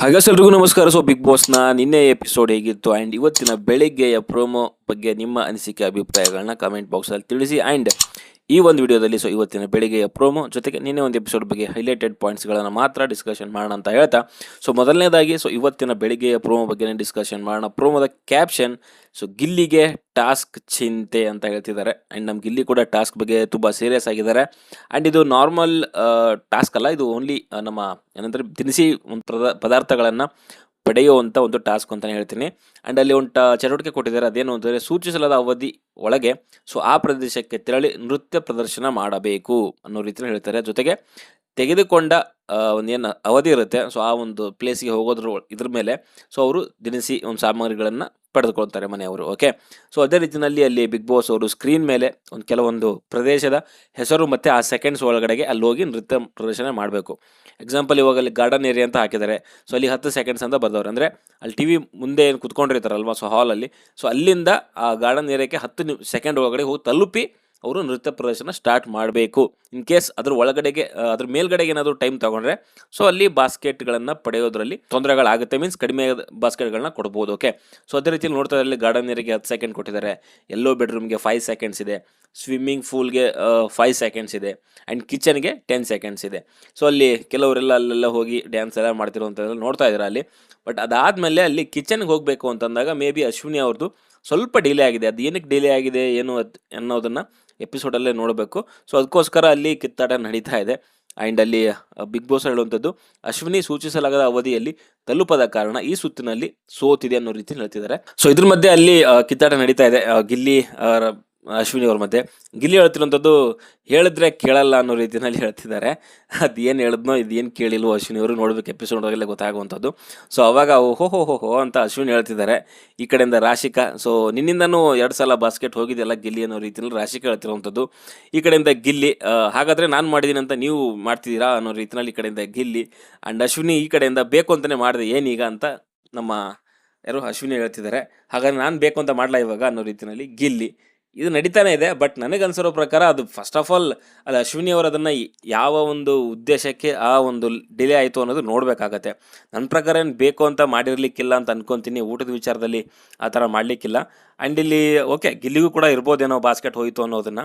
ಹಾಗಾಸ್ ಎಲ್ರಿಗೂ ನಮಸ್ಕಾರ. So big ಬಾಸ್ನ ನಿನ್ನೆ ಎಪಿಸೋಡ್ ಹೇಗಿತ್ತು ಆ್ಯಂಡ್ ಇವತ್ತಿನ ಬೆಳಿಗ್ಗೆಯ ಪ್ರೋಮೋ ಬಗ್ಗೆ ನಿಮ್ಮ ಅನಿಸಿಕೆ ಅಭಿಪ್ರಾಯಗಳನ್ನ ಕಮೆಂಟ್ ಬಾಕ್ಸಲ್ಲಿ ತಿಳಿಸಿ. ಆ್ಯಂಡ್ ಈ ಒಂದು ವಿಡಿಯೋದಲ್ಲಿ ಸೊ ಇವತ್ತಿನ ಬೆಳಿಗ್ಗೆಯ ಪ್ರೋಮೋ ಜೊತೆಗೆ ನಿನ್ನೆ ಒಂದು ಎಪಿಸೋಡ್ ಬಗ್ಗೆ ಹೈಲೈಟೆಡ್ ಪಾಯಿಂಟ್ಸ್ಗಳನ್ನು ಮಾತ್ರ ಡಿಸ್ಕಷನ್ ಮಾಡೋಣ ಅಂತ ಹೇಳ್ತಾ. ಸೊ ಮೊದಲನೇದಾಗಿ ಸೊ ಇವತ್ತಿನ ಬೆಳಿಗ್ಗೆಯ ಪ್ರೋಮೋ ಬಗ್ಗೆ ಡಿಸ್ಕಷನ್ ಮಾಡೋಣ. ಪ್ರೋಮೋದ ಕ್ಯಾಪ್ಷನ್ ಸೊ ಗಿಲ್ಲಿಗೆ ಟಾಸ್ಕ್ ಚಿಂತೆ ಅಂತ ಹೇಳ್ತಿದ್ದಾರೆ. ಆ್ಯಂಡ್ ನಮ್ಮ ಗಿಲ್ಲಿ ಕೂಡ ಟಾಸ್ಕ್ ಬಗ್ಗೆ ತುಂಬ ಸೀರಿಯಸ್ ಆಗಿದ್ದಾರೆ. ಆ್ಯಂಡ್ ಇದು ನಾರ್ಮಲ್ ಟಾಸ್ಕ್ ಅಲ್ಲ, ಇದು ಓನ್ಲಿ ನಮ್ಮ ಏನಂದರೆ ತಿನಿಸಿ ಒಂದು ಪದ, ಪದಾರ್ಥಗಳನ್ನು ಪಡೆಯುವಂಥ ಒಂದು ಟಾಸ್ಕ್ ಅಂತಲೇ ಹೇಳ್ತೀನಿ. ಆ್ಯಂಡ್ ಅಲ್ಲಿ ಒಂದು ಚಟುವಟಿಕೆ ಕೊಟ್ಟಿದ್ದಾರೆ. ಅದೇನು ಅಂತಂದರೆ ಸೂಚಿಸಲಾದ ಅವಧಿ ಒಳಗೆ, ಸೊ ಆ ಪ್ರದೇಶಕ್ಕೆ ತೆರಳಿ ನೃತ್ಯ ಪ್ರದರ್ಶನ ಮಾಡಬೇಕು ಅನ್ನೋ ರೀತಿಯಲ್ಲಿ ಹೇಳ್ತಾರೆ. ಜೊತೆಗೆ ತೆಗೆದುಕೊಂಡ ಒಂದು ಏನು ಅವಧಿ ಇರುತ್ತೆ. ಸೊ ಆ ಒಂದು ಪ್ಲೇಸಿಗೆ ಹೋಗೋದ್ರ ಇದ್ರ ಮೇಲೆ. ಸೊ ಅವರು ದಿನಸಿ ಒಂದು ಸಾಮಗ್ರಿಗಳನ್ನು ಪಡೆದುಕೊಳ್ತಾರೆ ಮನೆಯವರು. ಓಕೆ ಸೊ ಅದೇ ರೀತಿಯಲ್ಲಿ ಅಲ್ಲಿ ಬಿಗ್ ಬಾಸ್ ಅವರು ಸ್ಕ್ರೀನ್ ಮೇಲೆ ಒಂದು ಕೆಲವೊಂದು ಪ್ರದೇಶದ ಹೆಸರು ಮತ್ತು ಆ ಸೆಕೆಂಡ್ಸ್ ಒಳಗಡೆಗೆ ಅಲ್ಲಿ ಹೋಗಿ ನೃತ್ಯ ಪ್ರದರ್ಶನ ಮಾಡಬೇಕು. ಎಕ್ಸಾಂಪಲ್ ಇವಾಗ ಅಲ್ಲಿ ಗಾರ್ಡನ್ ಏರಿಯಾ ಅಂತ ಹಾಕಿದ್ದಾರೆ. ಸೊ ಅಲ್ಲಿ ಹತ್ತು ಸೆಕೆಂಡ್ಸ್ ಅಂತ ಬರ್ದವ್ರು. ಅಂದರೆ, ಅಲ್ಲಿ ಟಿ ವಿ ಮುಂದೆ ಏನು ಕುತ್ಕೊಂಡಿರ್ತಾರಲ್ವ? ಸೊ ಹಾಲಲ್ಲಿ ಸೊ ಅಲ್ಲಿಂದ ಆ ಗಾರ್ಡನ್ ಏರಿಯಾಕ್ಕೆ ಹತ್ತು ಸೆಕೆಂಡ್ ಒಳಗಡೆ ಹೋಗಿ ತಲುಪಿ ಅವರು ನೃತ್ಯ ಪ್ರದರ್ಶನ ಸ್ಟಾರ್ಟ್ ಮಾಡಬೇಕು. ಇನ್ ಕೇಸ್ ಅದ್ರ ಒಳಗಡೆಗೆ ಅದ್ರ ಮೇಲ್ಗಡೆಗೆ ಏನಾದರೂ ಟೈಮ್ ತಗೊಂಡ್ರೆ ಸೊ ಅಲ್ಲಿ ಬಾಸ್ಕೆಟ್ಗಳನ್ನು ಪಡೆಯೋದ್ರಲ್ಲಿ ತೊಂದರೆಗಳಾಗುತ್ತೆ. ಮೀನ್ಸ್ ಕಡಿಮೆ ಬಾಸ್ಕೆಟ್ಗಳನ್ನ ಕೊಡ್ಬೋದು ಓಕೆ ಸೊ ಅದೇ ರೀತಿಯಲ್ಲಿ ನೋಡ್ತಾ ಅಲ್ಲಿ ಗಾರ್ಡನ್ ಏರಿಯಾಗೆ ಹತ್ತು ಸೆಕೆಂಡ್ ಕೊಟ್ಟಿದ್ದಾರೆ. ಎಲ್ಲೋ ಬೆಡ್ರೂಮ್ಗೆ ಫೈವ್ ಸೆಕೆಂಡ್ಸ್ ಇದೆ. ಸ್ವಿಮ್ಮಿಂಗ್ ಪೂಲ್ಗೆ ಫೈವ್ ಸೆಕೆಂಡ್ಸ್ ಇದೆ. ಆ್ಯಂಡ್ ಕಿಚನ್ಗೆ ಟೆನ್ ಸೆಕೆಂಡ್ಸ್ ಇದೆ. ಸೊ ಅಲ್ಲಿ ಕೆಲವರೆಲ್ಲ ಅಲ್ಲೆಲ್ಲ ಹೋಗಿ ಡ್ಯಾನ್ಸ್ ಎಲ್ಲ ಮಾಡ್ತಿರುವಂಥದ್ದೆಲ್ಲ ನೋಡ್ತಾ ಇದ್ದಾರೆ ಅಲ್ಲಿ. ಬಟ್ ಅದಾದಮೇಲೆ ಅಲ್ಲಿ ಕಿಚನ್ಗೆ ಹೋಗಬೇಕು ಅಂತಂದಾಗ ಮೇ ಬಿ ಅಶ್ವಿನಿ ಅವ್ರದ್ದು ಸ್ವಲ್ಪ ಡಿಲೇ ಆಗಿದೆ. ಅದು ಏನಕ್ಕೆ ಡಿಲೇ ಆಗಿದೆ, ಏನು ಅದು ಅನ್ನೋದನ್ನು ಎಪಿಸೋಡಲ್ಲೇ ನೋಡಬೇಕು. ಸೊ ಅದಕ್ಕೋಸ್ಕರ ಅಲ್ಲಿ ಕಿತ್ತಾಟ ನಡೀತಾ ಇದೆ. ಆ್ಯಂಡ್ ಅಲ್ಲಿ ಬಿಗ್ ಬಾಸ್ ಹೇಳುವಂಥದ್ದು, ಅಶ್ವಿನಿ ಸೂಚಿಸಲಾಗದ ಅವಧಿಯಲ್ಲಿ ತಲುಪದ ಕಾರಣ ಈ ಸುತ್ತಿನಲ್ಲಿ ಸೋತಿದೆ ಅನ್ನೋ ರೀತಿ ಹೇಳ್ತಿದ್ದಾರೆ. ಸೊ ಇದ್ರ ಮಧ್ಯೆ ಅಲ್ಲಿ ಕಿತ್ತಾಟ ನಡೀತಾ ಇದೆ. ಗಿಲ್ಲಿ ಅಶ್ವಿನಿ ಅವ್ರ ಮಧ್ಯೆ. ಗಿಲ್ಲಿ ಹೇಳ್ತಿರೋಂಥದ್ದು ಹೇಳಿದ್ರೆ ಕೇಳಲ್ಲ ಅನ್ನೋ ರೀತಿಯಲ್ಲಿ ಹೇಳ್ತಿದ್ದಾರೆ. ಅದು ಏನು ಹೇಳಿದ್ನೋ ಏನು ಕೇಳಿಲ್ವೋ ಅಶ್ವಿನಿ ಅವರು ನೋಡ್ಬೇಕು ಎಪಿಸೋಡ್ ಒಳಗೆಲ್ಲ ಗೊತ್ತಾಗುವಂಥದ್ದು. ಸೊ ಅವಾಗ ಓಹೋ ಹೋ ಹೋ ಅಂತ ಅಶ್ವಿನಿ ಹೇಳ್ತಿದ್ದಾರೆ. ಈ ಕಡೆಯಿಂದ ರಾಶಿಕಾ ಸೊ ನಿನ್ನಿಂದನೂ ಎರಡು ಸಲ ಬಾಸ್ಕೆಟ್ ಹೋಗಿದೆಯಲ್ಲ ಗಿಲ್ಲಿ ಅನ್ನೋ ರೀತಿಯಲ್ಲಿ ರಾಶಿಕಾ ಹೇಳ್ತಿರುವಂಥದ್ದು. ಈ ಕಡೆಯಿಂದ ಗಿಲ್ಲಿ ಹಾಗಾದ್ರೆ ನಾನು ಮಾಡಿದ್ದೀನಿ ಅಂತ ನೀವು ಮಾಡ್ತಿದ್ದೀರಾ ಅನ್ನೋ ರೀತಿಯಲ್ಲಿ ಈ ಕಡೆಯಿಂದ ಗಿಲ್ಲಿ ಆ್ಯಂಡ್ ಅಶ್ವಿನಿ ಈ ಕಡೆಯಿಂದ ಬೇಕು ಅಂತಲೇ ಮಾಡಿದೆ ಏನೀಗ ಅಂತ ನಮ್ಮ ಯಾರು ಅಶ್ವಿನಿ ಹೇಳ್ತಿದ್ದಾರೆ. ಹಾಗಾದ್ರೆ ನಾನು ಬೇಕು ಅಂತ ಮಾಡಲ್ಲ ಇವಾಗ ಅನ್ನೋ ರೀತಿಯಲ್ಲಿ ಗಿಲ್ಲಿ ಇದು ನಡೀತಾನೆ ಇದೆ ಬಟ್ ನನಗನ್ಸಿರೋ ಪ್ರಕಾರ ಅದು ಫಸ್ಟ್ ಆಫ್ ಆಲ್ ಅದು ಅಶ್ವಿನಿ ಅವರು ಅದನ್ನು ಯಾವ ಒಂದು ಉದ್ದೇಶಕ್ಕೆ ಆ ಒಂದು ಡಿಲೇ ಆಯಿತು ಅನ್ನೋದು ನೋಡಬೇಕಾಗತ್ತೆ. ನನ್ನ ಪ್ರಕಾರ ಏನು ಬೇಕು ಅಂತ ಮಾಡಿರಲಿಕ್ಕಿಲ್ಲ ಅಂತ ಅನ್ಕೊತೀನಿ, ಊಟದ ವಿಚಾರದಲ್ಲಿ ಆ ಥರ ಮಾಡಲಿಕ್ಕಿಲ್ಲ. ಆ್ಯಂಡ್ ಇಲ್ಲಿ ಓಕೆ ಗಿಲ್ಲಿಗೂ ಕೂಡ ಇರ್ಬೋದೇನೋ ಬಾಸ್ಕೆಟ್ ಹೋಯಿತು ಅನ್ನೋದನ್ನು.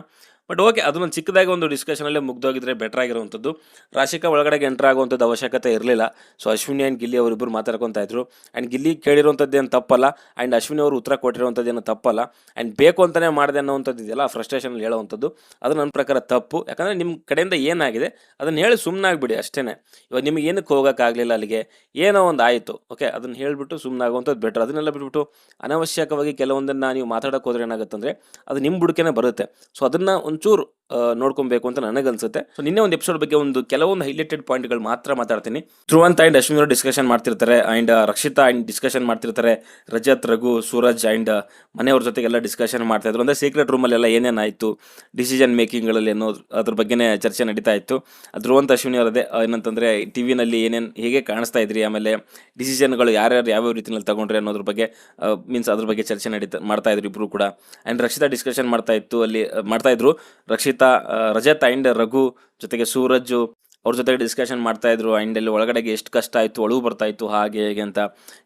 ಬಟ್ ಓಕೆ ಅದನ್ನು ಚಿಕ್ಕದಾಗಿ ಒಂದು ಡಿಸ್ಕಷನಲ್ಲೇ ಮುಗ್ದೋಗಿದ್ರೆ ಬೆಟರ್ ಆಗಿರುವಂಥದ್ದು. ರಾಶಿಕಾ ಒಳಗಡೆಗೆ ಎಂಟರ್ ಆಗುವಂಥದ್ದು ಅವಶ್ಯಕತೆ ಇರಲಿಲ್ಲ. ಸೊ ಅಶ್ವಿನಿ ಆ್ಯಂಡ್ ಗಿಲ್ಲಿ ಅವರಿಬ್ಬರು ಮಾತಾಡ್ಕೊತಾ ಇದ್ರು. ಆ್ಯಂಡ್ ಗಿಲ್ಲಿ ಕೇಳಿರುವಂಥದ್ದು ಏನು ತಪ್ಪಲ್ಲ. ಆ್ಯಂಡ್ ಅಶ್ವಿನಿ ಅವರು ಉತ್ತರ ಕೊಟ್ಟಿರುವಂಥದ್ದೇನು ತಪ್ಪಲ್ಲ. ಆ್ಯಂಡ್ ಬೇಕು ಅಂತಲೇ ಮಾಡಿದೆ ಅನ್ನೋವಂಥದ್ದು ಇದೆಯಲ್ಲ ಫ್ರಸ್ಟ್ರೇಷನ್ ಹೇಳುವಂಥದ್ದು. ಅದು ನನ್ನ ಪ್ರಕಾರ ತಪ್ಪು. ಯಾಕಂದರೆ ನಿಮ್ಮ ಕಡೆಯಿಂದ ಏನಾಗಿದೆ, ಅದನ್ನು ಹೇಳಿ ಸುಮ್ಮನಾಗ್ಬಿಡಿ ಅಷ್ಟೇ ಇವಾಗ ನಿಮಗೆ ಏನಕ್ಕೆ ಹೋಗೋಕ್ಕಾಗಲಿಲ್ಲ ಅಲ್ಲಿಗೆ? ಏನೋ ಒಂದು ಆಯಿತು. ಓಕೆ ಅದನ್ನು ಹೇಳಿಬಿಟ್ಟು ಸುಮ್ಮನಾಗುವಂಥದ್ದು ಬೆಟರ್ ಅದನ್ನೆಲ್ಲ ಬಿಟ್ಬಿಟ್ಟು, ಅನವಶ್ಯಕವಾಗಿ ಕೆಲವೊಂದನ್ನು ನೀವು ಮಾತಾಡೋಕೆ ಹೋದ್ರೆ ಏನಾಗುತ್ತೆ ಅಂದರೆ ಅದು ನಿಮ್ಮ ಬುಡಕೆನೇ ಬರುತ್ತೆ. ಸೊ ಅದನ್ನು ಒಂಚೂರು ಆ, ನೋಡ್ಕೊಬೇಕು ಅಂತ ನನಗನ್ಸುತ್ತೆ. ಸೊ ನಿನ್ನೆ ಒಂದು ಎಪಿಸೋಡ್ ಬಗ್ಗೆ ಒಂದು ಕೆಲವೊಂದು ಹೈಲೈಟೆಡ್ ಪಾಯಿಂಟ್ಗಳು ಮಾತ್ರ ಮಾತಾಡ್ತೀನಿ. ಧ್ರುವಂತ ಆ್ಯಂಡ್ ಅಶ್ವಿನ್ ಅವರು ಡಿಸ್ಕಷನ್ ಮಾಡ್ತಿರ್ತಾರೆ ಆ್ಯಂಡ್ ರಕ್ಷಿತಾ ಆ್ಯಂಡ್ ಡಿಸ್ಕಷನ್ ಮಾಡ್ತಿರ್ತಾರೆ. ರಜತ್, ರಘು, ಸೂರಜ್ ಆ್ಯಂಡ್ ಮನೆಯವ್ರ ಜೊತೆಗೆಲ್ಲ ಡಿಸ್ಕಷನ್ ಮಾಡ್ತಾ ಇದ್ರು. ಅಂದರೆ ಸೀಕ್ರೆಟ್ ರೂಮಲ್ಲೆಲ್ಲ ಏನೇನಾಯಿತು ಡಿಸಿಷನ್ ಮೇಕಿಂಗ್ಗಳಲ್ಲಿ ಏನೋ ಅದ್ರ ಬಗ್ಗೆನೇ ಚರ್ಚೆ ನಡೀತಾ ಇತ್ತು. ಧ್ರುವಂತ ಅಶ್ವಿನಿ ಅವರದೇ ಏನಂತಂದರೆ ಟಿ ವಿನಲ್ಲಿ ಏನೇನು ಹೇಗೆ ಕಾಣಿಸ್ತಾ ಇದ್ರಿ, ಆಮೇಲೆ ಡಿಸಿಷನ್ಗಳು ಯಾರ್ಯಾರು ಯಾವ್ಯಾವ ರೀತಿಯಲ್ಲಿ ತಗೊಂಡ್ರಿ ಅನ್ನೋದ್ರ ಬಗ್ಗೆ ಮೀನ್ಸ್ ಅದ್ರ ಬಗ್ಗೆ ಚರ್ಚೆ ನಡೀತಾ, ಮಾಡ್ತಾ ಇದ್ರು ಇಬ್ರು ಕೂಡ. ಆ್ಯಂಡ್ ರಕ್ಷಿತಾ ಡಿಸ್ಕಷನ್ ಮಾಡ್ತಾ ಇತ್ತು ಅಲ್ಲಿ, ಮಾಡ್ತಾ ಇದ್ರು. ರಕ್ಷಿತಾ ರಜತ್ ಅಂಡ್ ರಘು ಜೊತೆಗೆ ಸೂರಜ್ ಅವ್ರ ಜೊತೆಗೆ ಡಿಸ್ಕಷನ್ ಮಾಡ್ತಾಯಿದ್ರು ಆ್ಯಂಡಲ್ಲಿ ಒಳಗಡೆಗೆ ಎಷ್ಟು ಕಷ್ಟ ಆಯಿತು, ಒಳಗು ಬರ್ತಾಯಿತ್ತು ಹಾಗೆ ಹೇಗೆ ಅಂತ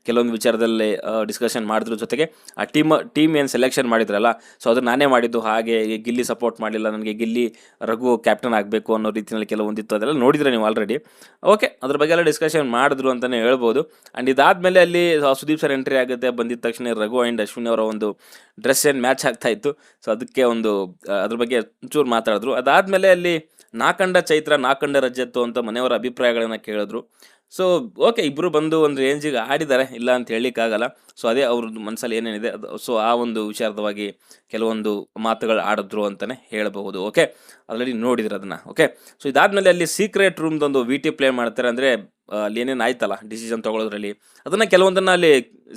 ಕೆಲವೊಂದು ವಿಚಾರದಲ್ಲಿ ಡಿಸ್ಕಷನ್ ಮಾಡಿದ್ರ ಜೊತೆಗೆ. ಆ ಟೀಮ್ ಟೀಮ್ ಏನು ಸೆಲೆಕ್ಷನ್ ಮಾಡಿದ್ರಲ್ಲ ಸೊ ಅದು ನಾನೇ ಮಾಡಿದ್ದು, ಹಾಗೆ ಗಿಲ್ಲಿ ಸಪೋರ್ಟ್ ಮಾಡಲಿಲ್ಲ, ನನಗೆ ಗಿಲ್ಲಿ, ರಘು ಕ್ಯಾಪ್ಟನ್ ಆಗಬೇಕು ಅನ್ನೋ ರೀತಿಯಲ್ಲಿ ಕೆಲವೊಂದಿತ್ತು, ಅದೆಲ್ಲ ನೋಡಿದ್ರೆ ನೀವು ಆಲ್ರೆಡಿ ಓಕೆ ಅದ್ರ ಬಗ್ಗೆ ಎಲ್ಲ ಡಿಸ್ಕಷನ್ ಮಾಡಿದ್ರು ಅಂತಲೇ ಹೇಳ್ಬೋದು. ಆ್ಯಂಡ್ ಇದಾದಮೇಲೆ ಅಲ್ಲಿ ಸುದೀಪ್ ಸರ್ ಎಂಟ್ರಿ ಆಗುತ್ತೆ ಬಂದಿದ್ದ ತಕ್ಷಣ ರಘು ಆ್ಯಂಡ್ ಅಶ್ವಿನಿ ಅವರ ಒಂದು ಡ್ರೆಸ್ ಏನು ಮ್ಯಾಚ್ ಆಗ್ತಾ ಇತ್ತು. ಸೊ ಅದಕ್ಕೆ ಒಂದು ಅದ್ರ ಬಗ್ಗೆ ಒಂಚೂರು ಮಾತಾಡಿದ್ರು. ಅದಾದಮೇಲೆ ಅಲ್ಲಿ ನಾಕಂಡ ಚೈತ್ರ, ನಾಕಂಡ ರಜತ್ತು ಅಂತ ಮನೆಯವರ ಅಭಿಪ್ರಾಯಗಳನ್ನು ಕೇಳಿದ್ರು. ಸೊ ಓಕೆ ಇಬ್ಬರು ಬಂದು ಒಂದು ರೇಂಜಿಗೆ ಆಡಿದ್ದಾರೆ ಇಲ್ಲ ಅಂತ ಹೇಳಲಿಕ್ಕಾಗಲ್ಲ. ಸೊ ಅದೇ ಅವ್ರ ಮನಸ್ಸಲ್ಲಿ ಏನೇನಿದೆ, ಅದು ಸೊ ಆ ಒಂದು ವಿಚಾರದವಾಗಿ ಕೆಲವೊಂದು ಮಾತುಗಳು ಆಡಿದ್ರು ಅಂತಲೇ ಹೇಳಬಹುದು ಓಕೆ ಆಲ್ರೆಡಿ ನೋಡಿದ್ರು ಅದನ್ನು ಓಕೆ ಸೊ ಇದಾದಮೇಲೆ ಅಲ್ಲಿ ಸೀಕ್ರೆಟ್ ರೂಮ್ದೊಂದು ವಿ ಟಿ ಪ್ಲೇ ಮಾಡ್ತಾರೆ. ಅಂದರೆ ಅಲ್ಲಿ ಏನೇನು ಆಯ್ತಲ್ಲ ಡಿಸಿಷನ್ ತೊಗೊಳೋದ್ರಲ್ಲಿ. ಅದನ್ನು ಕೆಲವೊಂದನ್ನು ಅಲ್ಲಿ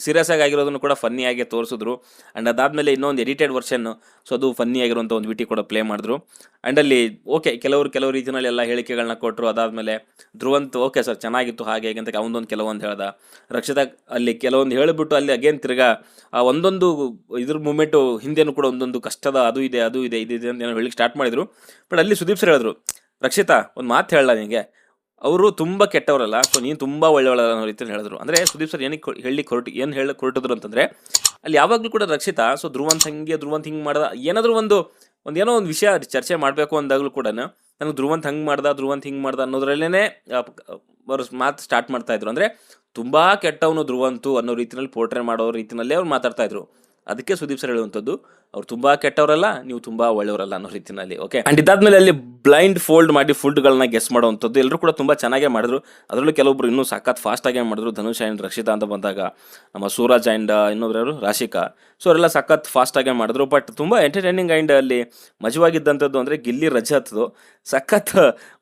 ಸೀರಿಯಸ್ ಆಗಿ ಆಗಿರೋದನ್ನು ಕೂಡ ಫನ್ನಿಯಾಗಿ ತೋರಿಸಿದ್ರು. ಆ್ಯಂಡ್ ಅದಾದಮೇಲೆ ಇನ್ನೊಂದು ಎಡಿಟೆಡ್ ವರ್ಷನ್ನು ಸೊ ಅದು ಫನ್ನಿ ಆಗಿರುವಂಥ ಒಂದು ವಿಟಿ ಕೂಡ ಪ್ಲೇ ಮಾಡಿದ್ರು. ಆ್ಯಂಡ್ ಅಲ್ಲಿ ಓಕೆ ಕೆಲವರು ಕೆಲವು ರೀತಿಯಲ್ಲಿ ಎಲ್ಲ ಹೇಳಿಕೆಗಳನ್ನ ಕೊಟ್ಟರು ಅದಾದಮೇಲೆ ಧ್ರುವಂತ್ ಓಕೆ ಸರ್ ಚೆನ್ನಾಗಿತ್ತು ಹಾಗೆ ಹೇಗೆ ಅಂತ ಅವನೊಂದು ಕೆಲವೊಂದು ಹೇಳ್ದ. ರಕ್ಷಿತಾ, ಅಲ್ಲಿ ಕೆಲವೊಂದು ಹೇಳಿಬಿಟ್ಟು ಅಲ್ಲಿ ಅಗೇನ್ ತಿರ್ಗಾ, ಆ ಒಂದೊಂದು ಇದ್ರ ಮೂಮೆಂಟು ಹಿಂದೆನೂ ಕೂಡ ಒಂದೊಂದು ಕಷ್ಟದ ಅದು ಇದೆ ಅದು ಇದೆ, ಇದು ಇದೆ ಅಂತ ಏನೋ ಹೇಳಿಕ್ಕೆ ಸ್ಟಾರ್ಟ್ ಮಾಡಿದ್ರು. ಬಟ್ ಅಲ್ಲಿ ಸುದೀಪ್ ಸರ್ ಹೇಳಿದ್ರು, ರಕ್ಷಿತಾ, ಒಂದು ಮಾತು ಹೇಳಲ್ಲ ನಿನಗೆ ಅವರು ತುಂಬ ಕೆಟ್ಟವರಲ್ಲ. ಸೊ ನೀನು ತುಂಬ ಒಳ್ಳೆಯವಳಲ್ಲ ಅನ್ನೋ ರೀತಿಯಲ್ಲಿ ಹೇಳಿದ್ರು. ಅಂದರೆ ಸುದೀಪ್ ಸರ್ ಏನಕ್ಕೆ ಹೇಳಿ ಹೊರಟು ಏನು ಹೇಳಿ ಹೊರಟಿದ್ರು ಅಂತಂದರೆ, ಅಲ್ಲಿ ಯಾವಾಗಲೂ ಕೂಡ ರಕ್ಷಿತಾ ಸೊ ಧ್ರುವಂತ ಹಂಗೆ, ಧ್ರುವಂತ ಹಿಂಗೆ ಮಾಡ್ದ, ಏನಾದರೂ ಒಂದು ಒಂದು ಏನೋ ಒಂದು ವಿಷಯ ಚರ್ಚೆ ಮಾಡಬೇಕು ಅಂದಾಗಲೂ ಕೂಡ ನನಗೆ ಧ್ರುವಂತ ಹಂಗೆ ಮಾಡ್ದ, ಧ್ರುವಂತ ಹಿಂಗೆ ಮಾಡ್ದ ಅನ್ನೋದ್ರಲ್ಲೇ ಅವರು ಮಾತು ಸ್ಟಾರ್ಟ್ ಮಾಡ್ತಾಯಿದ್ರು ಅಂದರೆ ತುಂಬ ಕೆಟ್ಟವನು ಧ್ರುವಂತು ಅನ್ನೋ ರೀತಿಯಲ್ಲಿ ಪೋರ್ಟ್ರೇ ಮಾಡೋ ರೀತಿಯಲ್ಲೇ ಅವ್ರು ಮಾತಾಡ್ತಾ ಇದ್ರು. ಅದಕ್ಕೆ ಸುದೀಪ್ ಸರ್ ಹೇಳುವಂಥದ್ದು, ಅವ್ರು ತುಂಬಾ ಕೆಟ್ಟವರಲ್ಲ, ನೀವು ತುಂಬಾ ಒಳ್ಳೆಯವರಲ್ಲ ಅನ್ನೋ ರೀತಿಯಲ್ಲಿ ಓಕೆ ಆ್ಯಂಡ್ ಇದಾದ್ಮೇಲೆ ಅಲ್ಲಿ ಬ್ಲೈಂಡ್ ಫೋಲ್ಡ್ ಮಾಡಿ ಫುಡ್ಗಳನ್ನ ಗೆಸ್ ಮಾಡುವಂಥದ್ದು ಎಲ್ಲರೂ ಕೂಡ ತುಂಬಾ ಚೆನ್ನಾಗೇ ಮಾಡಿದ್ರು. ಅದರಲ್ಲೂ ಕೆಲವೊಬ್ರು ಇನ್ನೂ ಸಖತ್ ಫಾಸ್ಟ್ ಆಗೇ ಮಾಡಿದ್ರು. ಧನುಷ್ ಆ್ಯಂಡ್ ರಕ್ಷಿತಾ ಅಂತ ಬಂದಾಗ, ನಮ್ಮ ಸೂರಜ್ ಆ್ಯಂಡ್ ಇನ್ನೊಬ್ರು ರಾಶಿಕಾ. ಸೊ ಅವರೆಲ್ಲ ಸಖತ್ ಫಾಸ್ಟ್ ಆಗೇ ಮಾಡಿದ್ರು. ಬಟ್ ತುಂಬಾ ಎಂಟರ್ಟೈನಿಂಗ್ ಆ್ಯಂಡ್ ಅಲ್ಲಿ ಮಜವಾಗಿದ್ದಂಥದ್ದು ಅಂದ್ರೆ ಗಿಲ್ಲಿ ರಜತ್ದು ಸಖತ್